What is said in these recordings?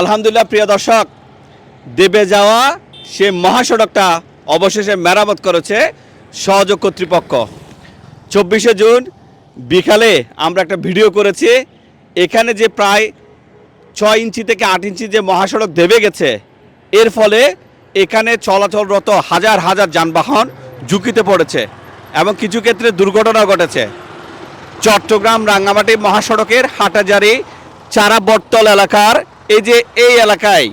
আলহামদুলিল্লাহ, প্রিয় দর্শক, দেবে যাওয়া সে মহাসড়কটা অবশেষে মেরামত করেছে সহযোগ কর্তৃপক্ষ। চব্বিশে জুন, বিকালে আমরা একটা ভিডিও করেছি। এখানে যে প্রায় ছয় ইঞ্চি থেকে আট ইঞ্চি যে মহাসড়ক দেবে গেছে, এর ফলে এখানে চলাচলরত হাজার হাজার যানবাহন ঝুঁকিতে পড়েছে এবং কিছু ক্ষেত্রে দুর্ঘটনা ঘটেছে। চট্টগ্রাম রাঙ্গামাটি মহাসড়কের হাটাজারি চারাবটতল এলাকার এই যে এই এলাকায়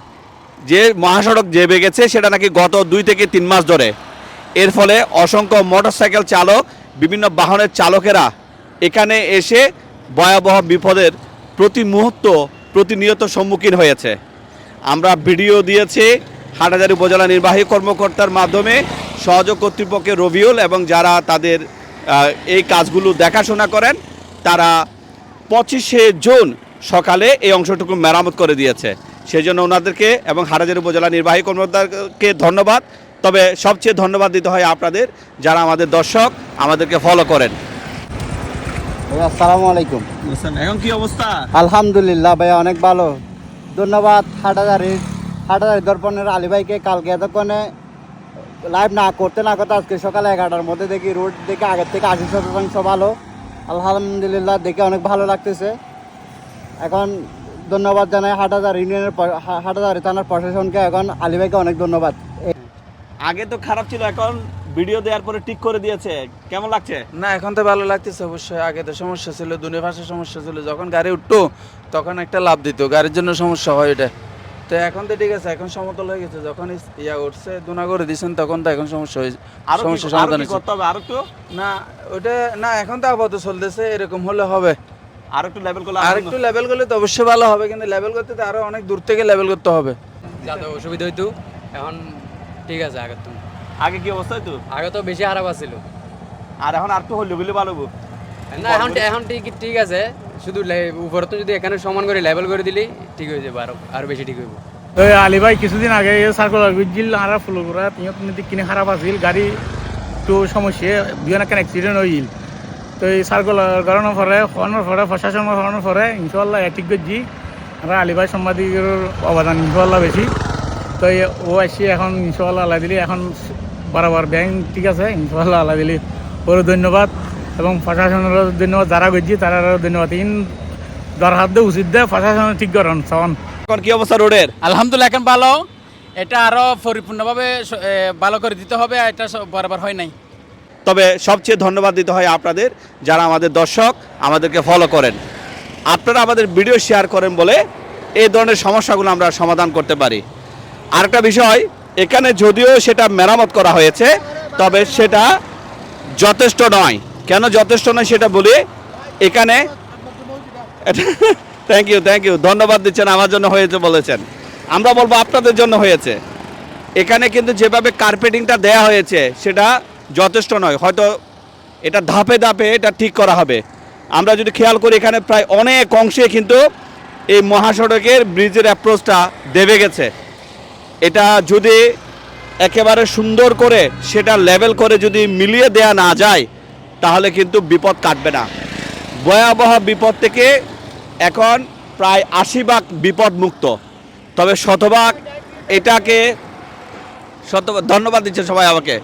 যে মহাসড়ক যে গেছে সেটা নাকি গত দুই থেকে তিন মাস ধরে। এর ফলে অসংখ্য মোটরসাইকেল চালক, বিভিন্ন বাহনের চালকেরা এখানে এসে ভয়াবহ বিপদের প্রতি মুহূর্ত প্রতিনিয়ত সম্মুখীন হয়েছে। আমরা ভিডিও দিয়েছি হাটাজারি উপজেলা নির্বাহী কর্মকর্তার মাধ্যমে সহযোগ কর্তৃপক্ষের রবিউল এবং যারা তাদের এই কাজগুলো দেখাশোনা করেন, তারা পঁচিশে জুন সকালে এই অংশটুকু মেরামত করে দিয়েছে। সেই জন্য ওনাদেরকে এবং হাটাজারি উপজেলা নির্বাহী কর্মকর্তাকে ধন্যবাদ। তবে সবচেয়ে ধন্যবাদ দিতে হয় আপনাদের যারা আমাদের দর্শক আমাদেরকে ফলো করেন। আসসালামু আলাইকুম। এখন কি অবস্থা? আলহামদুলিল্লাহ ভাইয়া অনেক ভালো। ধন্যবাদ হাটাজারির হাটাদারি দর্পণের আলী ভাইকে কালকে এতক্ষণে লাইভ না করতে না করতে আজকে সকালে এগারোটার মধ্যে দেখি রোড দেখে আগের থেকে আশি শতাংশ ভালো। আলহামদুলিল্লাহ দেখে অনেক ভালো লাগতেছে। এখন ধন্যবাদ জানাই হাটাজার ইউনিয়নের প- হা- হাটাজারি থানার প্রশাসনকে এখন আলী ভাইকে অনেক ধন্যবাদ। আগে তো খারাপ ছিল এখন ভিডিও দেওয়ার পরে ঠিক করে দিয়েছে। কেমন লাগছে? না এখন তো ভালো লাগতেছে অবশ্যই। আগে তো সমস্যা ছিল দুনিয়া ভাষার সমস্যা ছিল। যখন গাড়ি উঠতো তখন একটা লাভ দিত গাড়ির জন্য সমস্যা হয় এটা। তো এখন তো ঠিক আছে এখন সমতল হয়ে গেছে। যখন ইয়া উঠছে দুনা করে দিয়েছেন তখন তো এখন সমস্যা হয়েছে আরও সমস্যা সমাধান হয়েছে। করতে হবে? আরও একটু না ওটা না এখন তো আপাতত চলতেছে এরকম হলে হবে। আরও একটু লেভেল করলে আর একটু লেভেল করলে তো অবশ্যই ভালো হবে কিন্তু লেভেল করতে তো আরও অনেক দূর থেকে লেভেল করতে হবে। যাতে অসুবিধা হইতো এখন ঠিক আছে আগের তুমি আগে কি অবস্থা তো আগে তো বেশি খারাপ আছিল। আর এখন আর একটু হইল বলে ভালো হব। না এখন এখন ঠিক ঠিক আছে। শুধু উপরে তো যদি এখানে সমান করে লেভেল করে দিলি ঠিক হয়ে যাবে আরও আরও বেশি ঠিক হইব। তো আলি ভাই কিছুদিন আগে সার্কুলার বুঝছিল আর ফুল করা তিঁত কিনে খারাপ আছিল গাড়ি তো সমস্যা দুজন একটা অ্যাক্সিডেন্ট হয়েছিল তো এই সার্কুলার কারণের পরে হওয়ানোর পরে প্রশাসনের হওয়ানোর পরে ইনশাল্লাহ ঠিক করছি আমরা আলি ভাই সাংবাদিকের অবদান ইনশাল্লাহ বেশি। তো এই ও আসি এখন ইনশাল্লাহ আল্লাহ দিলি এখন বরাবর ব্যাংক ঠিক আছে ইনশাল্লাহ আল্লাহ দিলি ওর ধন্যবাদ এবং প্রশাসনেরও ধন্যবাদ যারা করছি তারারও ধন্যবাদ। ইন দর হাত দিয়ে উচিত দেয় প্রশাসন ঠিক করেন সমান কি অবস্থা রোডের? আলহামদুলিল্লাহ এখন ভালো। এটা আরও পরিপূর্ণভাবে ভালো করে দিতে হবে এটা সব বরাবর হয় নাই। তবে সবচেয়ে ধন্যবাদ দিতে হয় আপনাদের যারা আমাদের দর্শক আমাদেরকে ফলো করেন। আপনারা আমাদের ভিডিও শেয়ার করেন বলে এই ধরনের সমস্যাগুলো আমরা সমাধান করতে পারি। আরেকটা বিষয়, এখানে যদিও সেটা মেরামত করা হয়েছে, তবে সেটা যথেষ্ট নয়। কেন যথেষ্ট নয় সেটা বলি, এখানে থ্যাংক ইউ থ্যাংক ইউ ধন্যবাদ দিচ্ছেন, আমার জন্য হয়েছে বলেছেন। আমরা বলব আপনাদের জন্য হয়েছে। এখানে কিন্তু যেভাবে কার্পেটিংটা দেয়া হয়েছে, সেটা যথেষ্ট নয়। হয়তো এটা ধাপে ধাপে এটা ঠিক করা হবে। আমরা যদি খেয়াল করি, এখানে প্রায় অনেক অংশে কিন্তু এই মহাসড়কের ব্রিজের অ্যাপ্রোচটা দেবে গেছে। এটা যদি একেবারে সুন্দর করে সেটা লেভেল করে যদি মিলিয়ে দেয়া না যায়, তাহলে কিন্তু বিপদ কাটবে না। ভয়াবহ বিপদ থেকে এখন প্রায় আশি ভাগ বিপদ মুক্ত। তবে শতভাগ এটাকে শতভাগ, ধন্যবাদ দিচ্ছে সবাই আমাকে।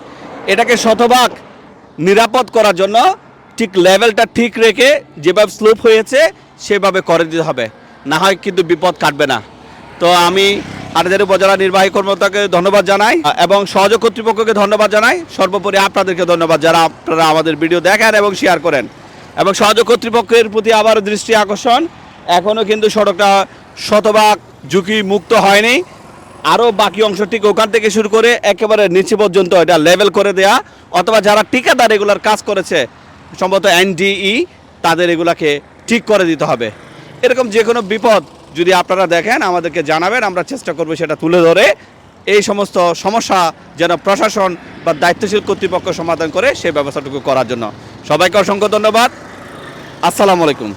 এটাকে শতভাগ নিরাপদ করার জন্য ঠিক লেভেলটা ঠিক রেখে যেভাবে স্লোপ হয়েছে, সেভাবে করে দিতে হবে। না হয় কিন্তু বিপদ কাটবে না। তো আমি হাটাজারি উপজেলা নির্বাহী কর্মকর্তাকে ধন্যবাদ জানাই এবং সহযোগ কর্তৃপক্ষকে ধন্যবাদ জানাই। সর্বোপরি আপনাদেরকে ধন্যবাদ যারা আপনারা আমাদের ভিডিও দেখেন এবং শেয়ার করেন। এবং সহযোগ কর্তৃপক্ষের প্রতি আবার দৃষ্টি আকর্ষণ। এখনও কিন্তু সড়কটা শতভাগ ঝুঁকি মুক্ত হয়নি। আরও বাকি অংশ ঠিক ওখান থেকে শুরু করে একেবারে নিচে পর্যন্ত এটা লেভেল করে দেয়া। অথবা যারা ঠিকাদার এগুলার কাজ করেছে, সম্ভবত এনডিই, তাদের এগুলাকে ঠিক করে দিতে হবে। এরকম যে কোনো বিপদ যদি আপনারা দেখেন, আমাদেরকে জানাবেন, আমরা চেষ্টা করব সেটা তুলে ধরে। এই সমস্ত সমস্যা যেন প্রশাসন বা দায়িত্বশীল কর্তৃপক্ষ সমাধান করে সেই ব্যবস্থাটুকু করার জন্য। সবাইকে অসংখ্য ধন্যবাদ। আসসালামু আলাইকুম।